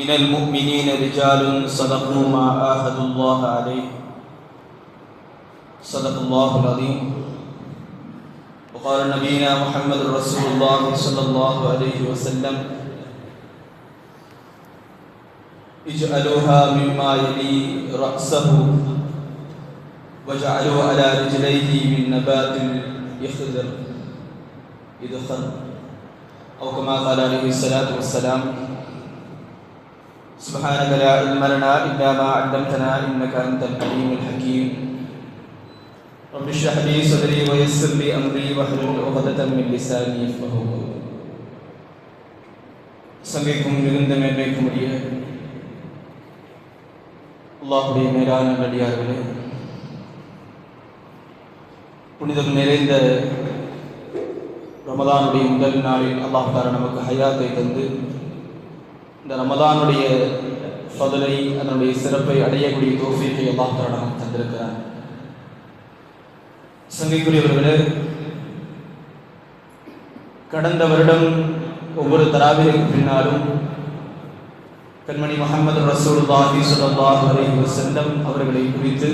من المؤمنين رجال صدقوا ما عاهدوا الله عليه. صدق الله العظيم. وقال نبينا محمد رسول الله صلى الله عليه وسلم اجعلوها مما يلي رأسه وجعلوا على رجليه من نبات يخضر يدخن أو كما قال عليه الصلاة والسلام سبحانك لا علم لنا إلا ما علمتنا إنك أنت العليم الحكيم رب اشرح لي صدري ويسر لي أمري واحلل عقدة من لساني يفقهوا قولي சங்கைக்கும் மிகுந்த மேன்மைக்கும் உரிய அல்லாஹுடைய மேலான நடிகார்களே புனிதம் நிறைந்த ரமதானுடைய முதல் நாளில் அல்லாஹ் தாரா நமக்கு ஹயாத்தை தந்து இந்த ரமதானுடைய ஃபதலை அதனுடைய சிறப்பை அடையக்கூடிய தோஃபியத்தை அல்லாஹ் தந்திருக்கிறார் சங்கைக்குரியவர்களே கடந்த வருடம் ஒவ்வொரு தராவிற்கு பின்னாலும் கண்மணி முகமது ரசூலுல்லாஹி ஸல்லல்லாஹு அலைஹி வஸல்லம் அவர்களை குறித்து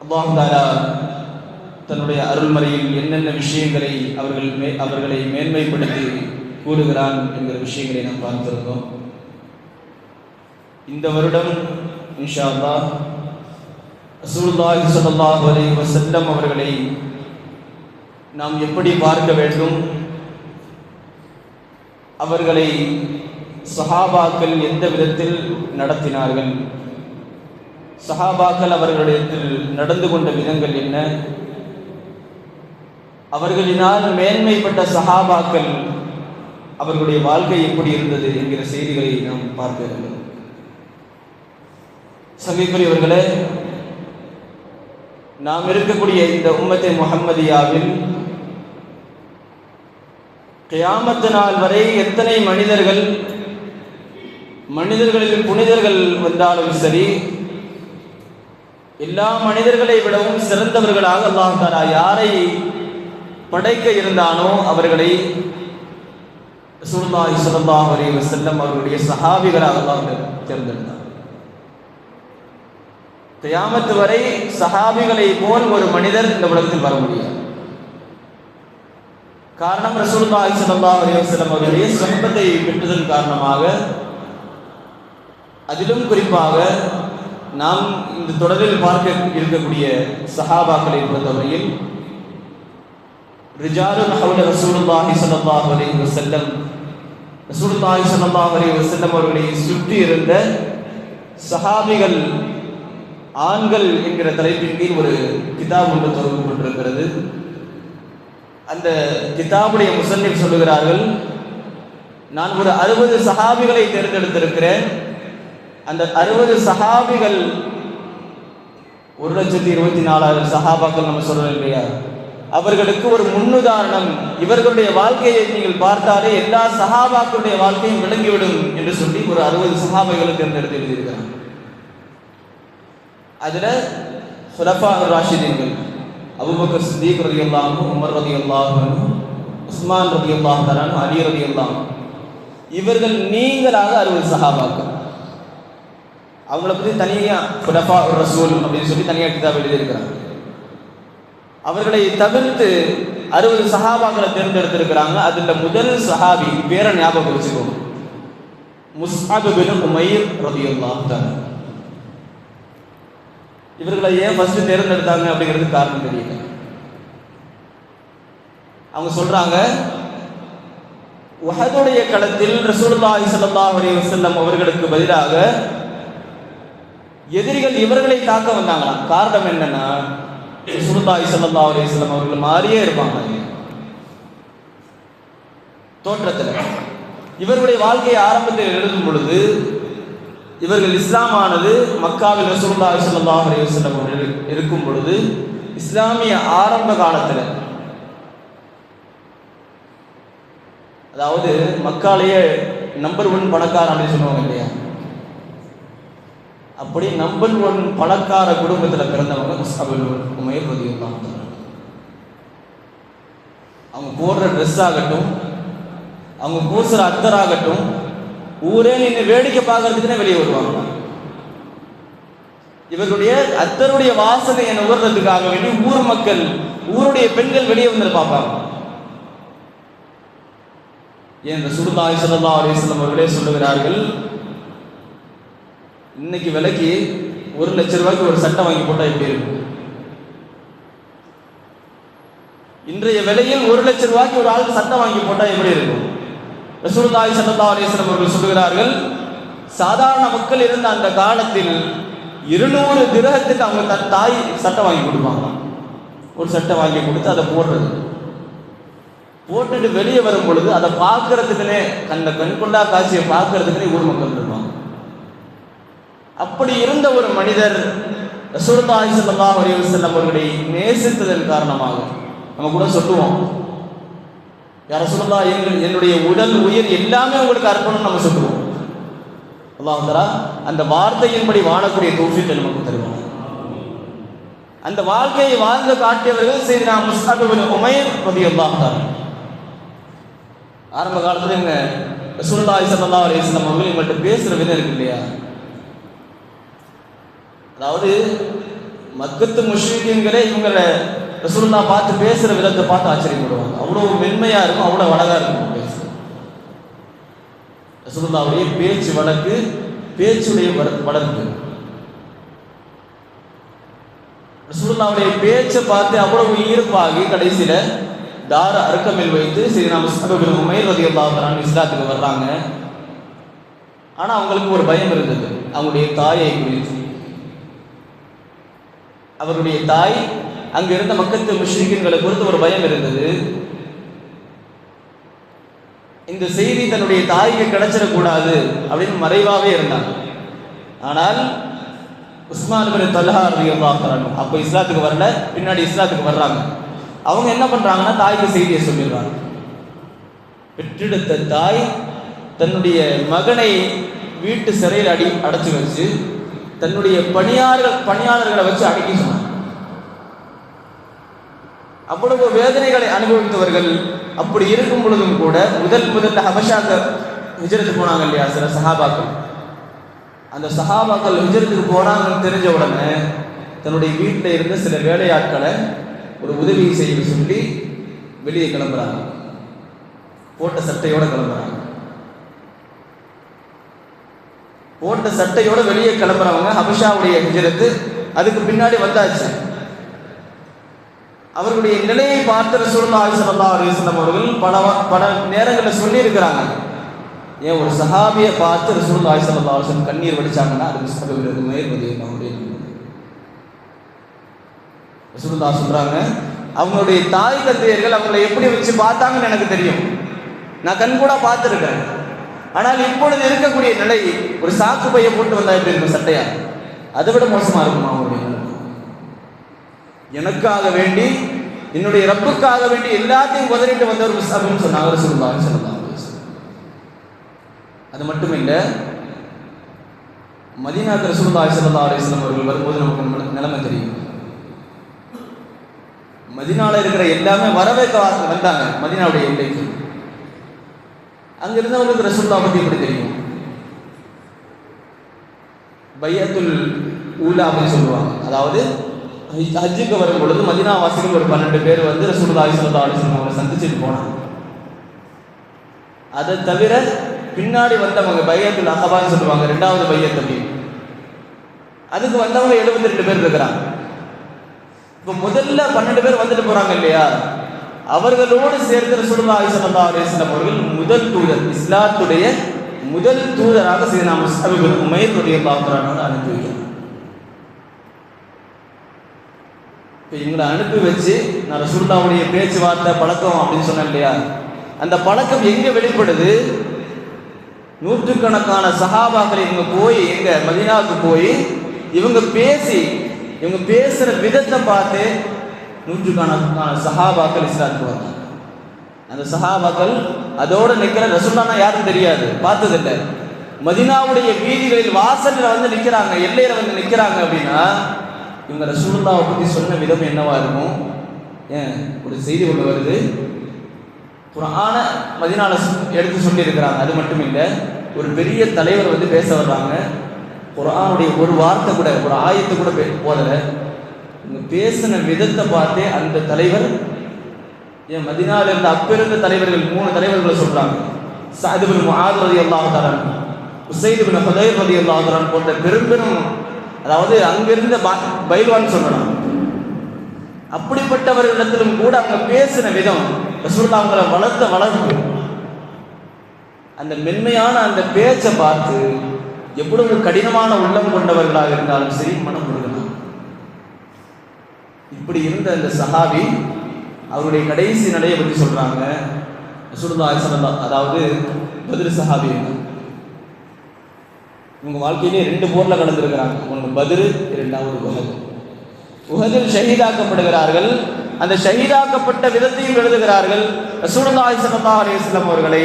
அல்லாஹ் தாலா தன்னுடைய அருள்மறையில் என்னென்ன விஷயங்களை அவர்கள் மே அவர்களை மேன்மைப்படுத்தி கூறுகிறான் என்கிற விஷயங்களை நாம் பார்த்திருந்தோம். இந்த வருடம் இன்ஷா அல்லாஹ் ரசூலுல்லாஹி ஸல்லல்லாஹு அலைஹி வஸல்லம் அவர்களை நாம் எப்படி பார்க்க வேண்டும்? அவர்களை சஹாபாக்கள் எந்த விதத்தில் நடத்தினார்கள்? சஹாபாக்கள் அவர்களிடத்தில் நடந்து கொண்ட விதங்கள் என்ன? அவர்களினால் மேன்மைப்பட்ட சஹாபாக்கள் அவர்களுடைய வாழ்க்கை எப்படி இருந்தது என்கிற செய்திகளை நாம் பார்க்க வேண்டும். சங்கைக்குரியவர்களே நாம் இருக்கக்கூடிய இந்த உம்மத்தை முகம்மதியாவில் கியாமத்து நாள் வரை எத்தனை மனிதர்கள் மனிதர்களில் புனிதர்கள் வந்தாலும் சரி எல்லா மனிதர்களை விடவும் சிறந்தவர்களாக அல்லாஹ் யாரை படைக்க இருந்தானோ அவர்களை சுல்லாஹி ஸல்லல்லாஹு வரையில் வஸல்லம் அவருடைய சஹாபிகளாக தான் தேர்ந்தெடுத்தார். தியாமத்து வரை சஹாபிகளை போல் ஒரு மனிதர் இந்த உலகத்தில் வர முடியாது. காரணம் ரசூல்லாய் ஸல்லல்லாஹு வரையில் வஸல்லம் அவருடைய சொந்தத்தை பெற்றதன் காரணமாக அதிலும் குறிப்பாக நாம் இந்த தொடரில் பார்க்க இருக்கக்கூடிய சஹாபாக்களை பொறுத்தவரையில் رجال حول رسول الله صلى الله عليه وسلم رسول الله صلى الله عليه وسلم அவர்களை சுற்றி இருந்த சஹாபிகள் ஆண்கள் என்கிற தலைப்பின் கீழ் ஒரு கிதாப் ஒன்று தொடங்கப்பட்டிருக்கிறது அந்த கிதாபுடைய முசன்னிப் சொல்லுகிறார்கள் நான் ஒரு அறுபது சஹாபிகளை தேர்ந்தெடுத்திருக்கிறேன். அந்த அறுபது சஹாபிகள் ஒரு லட்சத்தி இருபத்தி நாலாயிரம் சஹாபாக்கள் நம்ம சொல்றோம் இல்லையா அவர்களுக்கு ஒரு முன்னுதாரணம். இவர்களுடைய வாழ்க்கையை நீங்கள் பார்த்தாலே எல்லா சகாபாக்களுடைய வாழ்க்கையும் விளங்கிவிடும் என்று சொல்லி ஒரு அறுபது சஹாபைகளை தேர்ந்தெடுத்து எழுதியிருக்கிறாங்க அதுல சுலஃபா ராஷிதீன்கள் அபுபக்கர் சித்திக் ரதி அல்லாஹும் உமர் ரதி அல்லாஹும் உஸ்மான் ரதி அல்லாஹ் தரான் அலி ரதி அல்லாம் இவர்கள் நீங்களாக அறுபது சகாபாக்கள் அவங்கள பற்றி தனியாக சுலபா ரசூல் அப்படின்னு சொல்லி தனியாக கிதாப் எழுதியிருக்கிறாங்க. அவர்களை தவிர்த்து அறுபது சஹாபாக்களை தேர்ந்தெடுத்திருக்கிறாங்க. அதுல முதல் சஹாபி பேரை ஞாபகம் வச்சுக்கோங்க. முஸ்ஹாபு பின் உமைர் ரதியுல்லாஹ் இவர்களை ஏன் ஃபர்ஸ்ட் தேர்ந்தெடுத்தாங்க அப்படிங்கிறது காரணம் தெரியல. அவங்க சொல்றாங்க உஹதுடைய களத்தில் ரசூலுல்லாஹி ஸல்லல்லாஹு அலைஹி வஸல்லம் அவர்களுக்கு பதிலாக எதிரிகள் இவர்களை தாக்க வந்தாங்களாம். காரணம் என்னன்னா ரசூலுல்லாஹி ஸல்லல்லாஹு அலைஹி வஸல்லம் அவர்கள் மாறியே இருப்பாங்க. தோற்றத்தில். இவர்களுடைய வாழ்க்கையை ஆரம்பத்தில் எழுதும் பொழுது இவர்கள் இஸ்லாமானது மக்காவில் ரசூல்லா ஸல்லல்லாஹு அலைஹி அவர்கள் இருக்கும் பொழுது இஸ்லாமிய ஆரம்ப காலத்தில் அதாவது மக்காலேயே நம்பர் ஒன் பணக்காரன் அப்படின்னு சொல்லுவாங்க இல்லையா? அப்படி நம்பர் ஒன் பணக்கார குடும்பத்தில் பிறந்தவங்க முஸ்அபுல் உமைர் அவங்க போடுற ட்ரெஸ் ஆகட்டும் அவங்க பூசுற அத்தராகட்டும் ஊரே நின்று வேடிக்கை பார்க்கறதுக்குன்னே வெளியே வருவாங்க. இவருடைய அத்தருடைய வாசனையை நுகர்றதுக்காக வேண்டி ஊர் மக்கள் ஊருடைய பெண்கள் வெளியே வந்து பார்ப்பாங்க. ஏன் ரசூலுல்லாஹி ஸல்லல்லாஹு அலைஹி அவர்களே சொல்லுகிறார்கள் இன்னைக்கு விலைக்கு ஒரு லட்ச ரூபாய்க்கு ஒரு சட்டை வாங்கி போட்டா எப்படி இருக்கும்? இன்றைய விலையில் ஒரு லட்ச ரூபாய்க்கு ஒரு ஆளுக்கு சட்டை வாங்கி போட்டா எப்படி இருக்கும்? ரசூலுல்லாஹி ஸல்லல்லாஹு அலைஹி அவர்கள் சொல்லுகிறார்கள் சாதாரண மக்கள் இருந்த அந்த காலத்தில் இருநூறு கிரகத்துக்கு அவங்க தன் தாய் சட்டை வாங்கி கொடுப்பாங்க. ஒரு சட்டை வாங்கி கொடுத்து அதை போடுறது. போட்டுட்டு வெளியே வரும் பொழுது அதை பார்க்கறதுக்குன்னே அந்த கண்கொண்டா காட்சியை பார்க்கறதுக்குனே ஊர் மக்கள் இருப்பாங்க. அப்படி இருந்த ஒரு மனிதர் ரசூலுல்லாஹி ஸல்லல்லாஹு அலைஹி வஸல்லம் அவர்களை நேசித்ததன் காரணமாக நம்ம கூட சொல்லுவோம். யார சொல்லா எங்கள் என்னுடைய உடல் உயிர் எல்லாமே உங்களுக்கு அர்ப்பணம் நம்ம சொல்லுவோம். அல்லாஹ் அந்த வார்த்தையின்படி வாழக்கூடிய தௌஃபீக்கை நமக்கு தருவாங்க அந்த வாழ்க்கையை வாழ்ந்து காட்டியவர்கள் சரி நான் முஸ்தாபிபின் உமைர் ரலியல்லாஹு தஆலா. ஆரம்ப காலத்துல இவங்க ரசூலுல்லாஹி ஸல்லல்லாஹு அலைஹி அவர்கள் எங்கள்கிட்ட பேசுற விதம் இருக்கு இல்லையா? அதாவது மக்கத்து முஷ்ரிக்கீன்களே இவங்களை ரசூல்லா பார்த்து பேசுற விதத்தை பார்த்து ஆச்சரியப்படுவாங்க. அவ்வளவு மென்மையா இருக்கும் அவ்வளவு அழகா இருக்கும் பேசு ரசூல்லாவுடைய பேச்சு வழக்கு பேச்சுடைய வள- வளர்ப்பு ரசூலுல்லாவுடைய பேச்சை பார்த்து அவ்வளவு ஈர்ப்பாகி கடைசியில தார அறுக்கமில் வைத்து சரி நாம் சபபில் உமையில் ரதி அல்லாஹ் இஸ்லாத்துக்கு வர்றாங்க. ஆனா அவங்களுக்கு ஒரு பயம் இருந்தது. அவங்களுடைய தாயை குறித்து. அவருடைய தாய் அங்கு இருந்த மக்கத்து முஷ்ரிக்கின்களை குறித்து ஒரு பயம் இருந்தது. இந்த செய்தி தன்னுடைய தாய்க்கு கிடைச்சிடக்கூடாது அப்படின்னு மறைவாகவே இருந்தாங்க. ஆனால் உஸ்மான் பின் தல்ஹா ரலியல்லாஹு அப்போ இஸ்லாத்துக்கு வரல பின்னாடி இஸ்லாத்துக்கு வர்றாங்க. அவங்க என்ன பண்றாங்கன்னா தாய்க்கு செய்தியை சொல்லிடுறாங்க. பெற்றெடுத்த தாய் தன்னுடைய மகனை வீட்டு சிறையில் அடி அடைச்சு வச்சு தன்னுடைய பணியாளர்கள் பணியாளர்களை வச்சு அடக்கி சொன்னாங்க. அவ்வளவு வேதனைகளை அனுபவித்தவர்கள் அப்படி இருக்கும் பொழுதும் கூட முதல் முதல்ல ஹபஷாக்க ஹிஜரத்து போனாங்க இல்லையா சில சஹாபாக்கள். அந்த சஹாபாக்கள் ஹிஜரத்துக்கு போனாங்கன்னு தெரிஞ்ச உடனே தன்னுடைய வீட்டில் இருந்த சில வேலையாட்களை ஒரு உதவி செய்ய சொல்லி வெளியே கிளம்புறாங்க. போட்ட சட்டையோட கிளம்புறாங்க. போட்ட சட்டையோட வெளியே கிளம்புறவங்க ஹபஷாவுடைய ஹிஜரத்து. அதுக்கு பின்னாடி வந்தாச்சு. அவர்களுடைய நிலையை பார்த்து ரசூலுல்லாஹி ஸல்லல்லாஹு அலைஹி அவர்கள் பல பல நேரங்களில் சொல்லியிருக்கிறாங்க. ஏன் ஒரு சஹாபியை பார்த்து ரசூல்லா ஸல்லல்லாஹு அலைஹி கண்ணீர் வடிச்சாங்கன்னா அது முஸ்தபில் மேற்பது அவங்களுடைய ரசூலுல்லாஹ் சொல்றாங்க அவங்களுடைய தாய் தந்தையர்கள் அவங்களை எப்படி வச்சு பார்த்தாங்கன்னு எனக்கு தெரியும். நான் கண் கூட பார்த்துருக்கேன் ஆனால் இப்பொழுது இருக்கக்கூடிய நிலை ஒரு சாக்கு பையை போட்டு வந்தா எப்படி இருக்கும் சட்டையா? அதை விட மோசமா இருக்குமா அவருடைய எனக்காக வேண்டி என்னுடைய ரப்புக்காக வேண்டி எல்லாத்தையும் உதறிட்டு வந்தவர் முஸ்தாபின்னு சொன்னாங்க ரசூலுல்லாஹி ஸல்லல்லாஹு அலைஹி அது மட்டும் இல்லை மதினா ரசூலுல்லாஹி ஸல்லல்லாஹு அலைஹி அவர்கள் வரும்போது நமக்கு நிலைமை தெரியும். மதினால இருக்கிற எல்லாமே வரவேற்க வந்தாங்க மதீனாவுடைய எல்லைக்கு. அங்கிருந்து அவங்களுக்கு ரசூல்லா பத்தி எப்படி தெரியும்? பையத்துல் ஊலா அப்படின்னு சொல்லுவாங்க. அதாவது ஹஜ்ஜுக்கு வரும் பொழுது மதினா வாசிகள் ஒரு பன்னெண்டு பேர் வந்து ரசூலுல்லாஹி ஸல்லல்லாஹு அலைஹி வஸல்லம் அவங்களை சந்திச்சுட்டு போனாங்க. அதை தவிர பின்னாடி வந்தவங்க பையத்துல் அகபான்னு சொல்லுவாங்க ரெண்டாவது பையத் அப்படி அதுக்கு வந்தவங்க 72 ரெண்டு பேர் இருக்கிறாங்க. இப்போ முதல்ல பன்னெண்டு பேர் வந்துட்டு போறாங்க இல்லையா? அவர்களோடு சேர்ந்த ரசூலுல்லாஹி ஸல்லல்லாஹு அலைஹி அவர்கள் முதல் தூதர் இஸ்லாத்துடைய முதல் தூதராக சையதுனா முஸ்அப் இப்னு உமைர் அனுப்பி வைக்கிறார் இப்போ இவங்களை அனுப்பி வச்சு நான் ரசூலுல்லாவுடைய பேச்சுவார்த்தை பழக்கம் அப்படின்னு சொன்னேன் இல்லையா? அந்த பழக்கம் எங்க வெளிப்படுது? நூற்றுக்கணக்கான சகாபாக்கள் இவங்க போய் எங்க மதினாவுக்கு போய் இவங்க பேசி இவங்க பேசுற விதத்தை பார்த்து நூற்றுக்கணக்கான சஹாபாக்கள் இஸ்லாத்துக்கு வந்தாங்க. அந்த சஹாபாக்கள் அதோட நிக்கிற ரசுல்லானா யாரும் தெரியாது பார்த்ததில்லை. மதினாவுடைய வீதிகளில் வாசலில் வந்து நிக்கிறாங்க எல்லையில வந்து நிக்கிறாங்க அப்படின்னா இவங்க ரசூலுல்லாவை பத்தி சொன்ன விதம் என்னவா இருக்கும்? ஏன்? ஒரு செய்தி ஒன்று வருது. குரான மதினால எடுத்து சொல்லி இருக்கிறாங்க அது மட்டும் இல்லை ஒரு பெரிய தலைவர் வந்து பேச வர்றாங்க. குரானுடைய ஒரு வார்த்தை கூட ஒரு ஆயத்தை கூட பே- இவங்க பேசின விதத்தை பார்த்தே அந்த தலைவர் என் மதினால இருந்த அப்பிருந்த தலைவர்கள் மூணு தலைவர்களை சொல்றாங்க. சாது பின் முஆத் ரலியல்லாஹு தஆலா உசைத் பின் ஹுதைர் ரலியல்லாஹு போன்ற பெரும் பெரும் அதாவது அங்கிருந்த பைல்வான் சொல்லலாம் அப்படிப்பட்டவர்களிடத்திலும் கூட அவங்க பேசின விதம் ரசூலுல்லாஹ் அவங்கள வளர்த்த வளர்ப்பு. அந்த மென்மையான அந்த பேச்சை பார்த்து எவ்வளவு கடினமான உள்ளம் கொண்டவர்களாக இருந்தாலும் சரி மனம் இப்படி இருந்த அந்த சஹாபி அவருடைய கடைசி நடையை பற்றி சொல்றாங்க. ரசூலுல்லாஹி ஸல்லல்லாஹு அதாவது பதில் சஹாபி இவங்க வாழ்க்கையிலே ரெண்டு போர்ல கலந்துருக்கிறாங்க ஒன்று பதில் இரண்டாவது உகது உகதில் ஷஹீதாக்கப்படுகிறார்கள். அந்த ஷஹீதாக்கப்பட்ட விதத்தையும் எழுதுகிறார்கள். ரசூலுல்லாஹி ஸல்லல்லாஹு அலைஹி வஸல்லம் அவர்களை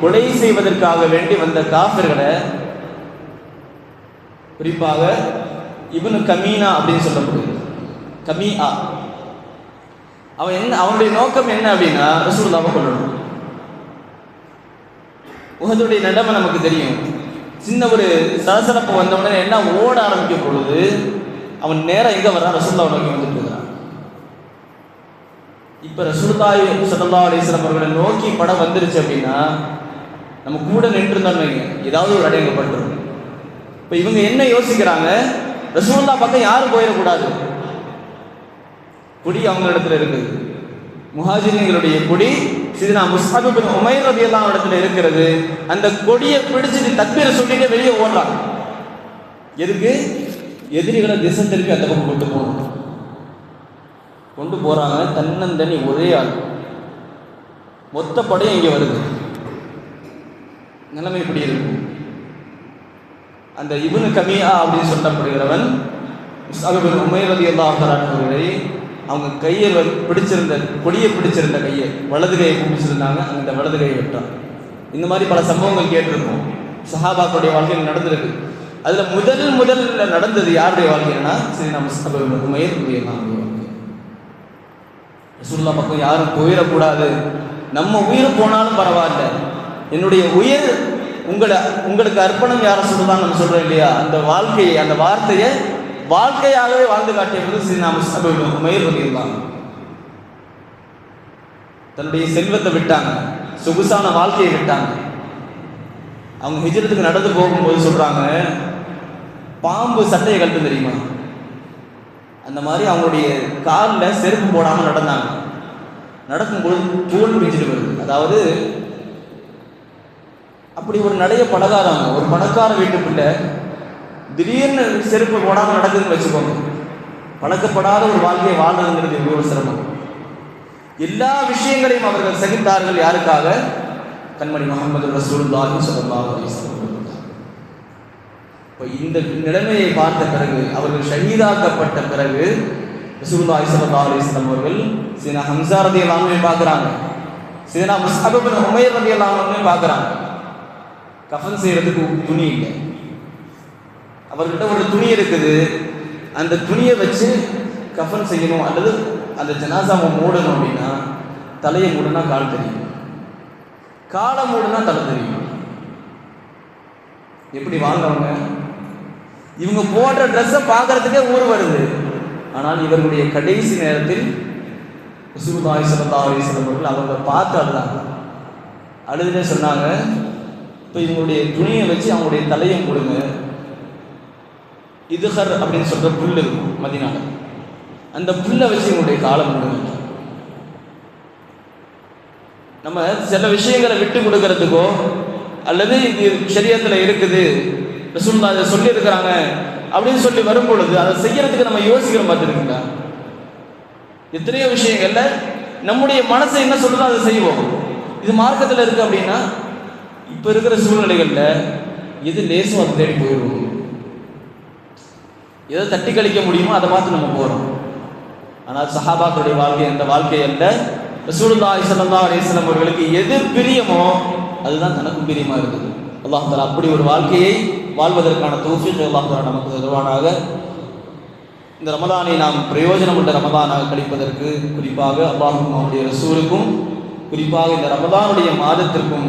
கொலை செய்வதற்காக வேண்டி வந்த காஃபிர்களை குறிப்பாக இப்னு கமீனா அப்படின்னு சொல்லப்படுது கமீஆ அவன் என்ன அவனுடைய நோக்கம் என்ன அப்படின்னா ரசூலுல்லாவை கொள்ளணும் உகதுடைய நடமை நமக்கு தெரியும். சின்ன ஒரு சலசலப்பு வந்த என்ன ஓட ஆரம்பிக்கும் பொழுது அவன் நேரம் எங்க வர்றான்? ரசூல்லாவை நோக்கி வந்துட்டு இருக்கிறான். இப்ப ரசூலுல்லாஹி ஸல்லல்லாஹு அலிஸ்லாம் அவர்களை நோக்கி படம் வந்துருச்சு அப்படின்னா நம்ம கூட நின்றுருந்தோம்னு வைங்க. ஏதாவது ஒரு அடையங்க பட்டுரும் இப்ப இவங்க என்ன யோசிக்கிறாங்க? ரசூல்லா பக்கம் யாரும் போயிடக்கூடாது. கொடி அவங்க இடத்துல இருக்குது. முஹாஜிர்களுடைய கொடி சிதனா முஸ்ஹாபு உமைர் உமைர் எல்லாம் இடத்துல இருக்கிறது. அந்த கொடியை பிடிச்சிட்டு தப்பீரை சொல்லிட்டு வெளியே ஓடுறாங்க. எதுக்கு? எதிரிகளை திசை திருப்பி அந்த பக்கம் கொண்டு போகணும். கொண்டு போறாங்க தன்னந்தனி ஒரே ஆள். மொத்த படையும் இங்கே வருது. நிலைமை இப்படி இருக்கும் அந்த இவனு கமியா அப்படின்னு சொல்லப்படுகிறவன் முஸ்தாபின் உமைர் ரதி அவர்களை அவங்க கையை பிடிச்சிருந்த கொடியை பிடிச்சிருந்த கையை வலது கையை பிடிச்சிருந்தாங்க அந்த வலது கையை விட்டான் இந்த மாதிரி பல சம்பவங்கள் கேட்டிருக்கோம். சஹாபாக்களுடைய வாழ்க்கையில் நடந்திருக்கு. அதில் முதல் முதல்ல நடந்தது யாருடைய வாழ்க்கைன்னா சரி நம்ம முஸ்தாபின் உமைர் வாழ்க்கை. ரசூல்லா பக்கம் யாரும் போயிடக்கூடாது. நம்ம உயிர் போனாலும் பரவாயில்ல. என்னுடைய உயிர் உங்களை உங்களுக்கு அர்ப்பணம் யாரை சொல்லுதான் நம்ம சொல்கிறோம் இல்லையா? அந்த வாழ்க்கையை அந்த வார்த்தையை வாழ்க்கையாகவே வாழ்ந்து காட்டியது சரி நாம் உமையர் பண்ணியிருந்தாங்க தன்னுடைய செல்வத்தை விட்டாங்க சொகுசான வாழ்க்கையை விட்டாங்க. அவங்க ஹிஜரத்துக்கு நடந்து போகும்போது சொல்றாங்க பாம்பு சட்டையை கழட்டு தெரியுமா? அந்த மாதிரி அவங்களுடைய காலில் செருப்பு போடாமல் நடந்தாங்க. நடக்கும்போது தூள் பிஞ்சிட்டு வருது. அதாவது அப்படி ஒரு நடைய பழகாதவங்க ஒரு பணக்கார வீட்டு பிள்ளை திடீர்னு செருப்பு போடாமல் நடக்குதுன்னு வச்சுக்கோங்க. பழக்கப்படாத ஒரு வாழ்க்கையை வாழ்றதுங்கிறது எவ்வளோ சிரமம். எல்லா விஷயங்களையும் அவர்கள் சகித்தார்கள் யாருக்காக? கண்மணி முகமது ரசூல்லாஹி ஸல்லல்லாஹு அலைஹி இப்போ இந்த நிலைமையை பார்த்த பிறகு அவர்கள் ஷஹீதாக்கப்பட்ட பிறகு ரசூலுல்லாஹி ஸல்லல்லாஹு அலைஹி அவர்கள் சீனா ஹம்சா ரலியல்லாஹு பார்க்குறாங்க. சீனா முஸ்அப் இப்னு உமைர் ரலியல்லாஹு பார்க்குறாங்க. கஃபன் கஃன் செய்யறதுக்கு துணி இல்லை. அவர்கிட்ட ஒரு துணி இருக்குது. அந்த துணியை வச்சு கஃன் செய்யணும். அல்லது அந்த ஜனாசாவை மூடணும் அப்படின்னா தலையை மூடுனா கால் தெரியும். காலை மூடுனா தலை தெரியும். எப்படி வாழ்ந்தவங்க? இவங்க போடுற ட்ரெஸ்ஸை பார்க்கறதுக்கே ஊர் வருது. ஆனால் இவர்களுடைய கடைசி நேரத்தில் சுருதாய் ஸல்லல்லாஹு சிறந்தவர்கள் அவங்க பார்த்து அழுதாங்க அழுதுன்னு சொன்னாங்க இப்போ இவங்களுடைய துணியை வச்சு அவங்களுடைய தலையை கொடுங்க இதுஹர் அப்படின்னு சொல்ற புல் இருக்கும் மதினால. அந்த புல்லை வச்சு இவங்களுடைய காலம் கொடுங்க நம்ம சில விஷயங்களை விட்டு கொடுக்கறதுக்கோ அல்லது இது சரியத்தில் இருக்குது ரசூல்லா அதை சொல்லியிருக்கிறாங்க அப்படின்னு சொல்லி வரும் பொழுது அதை செய்யறதுக்கு நம்ம யோசிக்கிறோம் பார்த்துருக்கீங்களா? எத்தனையோ விஷயங்கள்ல நம்முடைய மனசை என்ன சொல்லுதோ அதை செய்வோம். இது மார்க்கத்தில் இருக்கு அப்படின்னா இப்போ இருக்கிற சூழ்நிலைகளில் எது லேசோ அதை தேடி போயிடுவோம். எதை தட்டி கழிக்க முடியுமோ அதை பார்த்து நம்ம போகிறோம் ஆனால் சஹாபாக்களுடைய வாழ்க்கை அந்த வாழ்க்கை அல்ல. ரசூலுல்லாஹி ஸல்லல்லாஹு அலைஹி அவர்களுக்கு எது பிரியமோ அதுதான் தனக்கும் பிரியமா இருக்குது. அல்லாஹ் தஆலா அப்படி ஒரு வாழ்க்கையை வாழ்வதற்கான தௌஃபீக் அல்லாஹ் தஆலா நமக்கு தருவானாக. இந்த ரமதானை நாம் பிரயோஜனம் உள்ள ரமதானாக கழிப்பதற்கு குறிப்பாக அல்லாஹும் அவருடைய ரசூலுக்கும் குறிப்பாக இந்த ரமதானுடைய மாதத்திற்கும்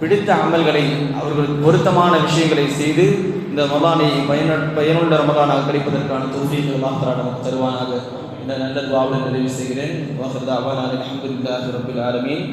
பிடித்த அமல்களை அவர்களுக்கு பொருத்தமான விஷயங்களை செய்து இந்த ரமதானை பயன பயனுள்ள ரமதானாக கிடைப்பதற்கான தொகுதிகள் மாத்திரா நமக்கு தருவானாக. இந்த நல்ல துவாவுடன் நிறைவு செய்கிறேன். வாஹர் தாவான அல்ஹம்துலில்லாஹி ரப்பில் ஆலமீன்.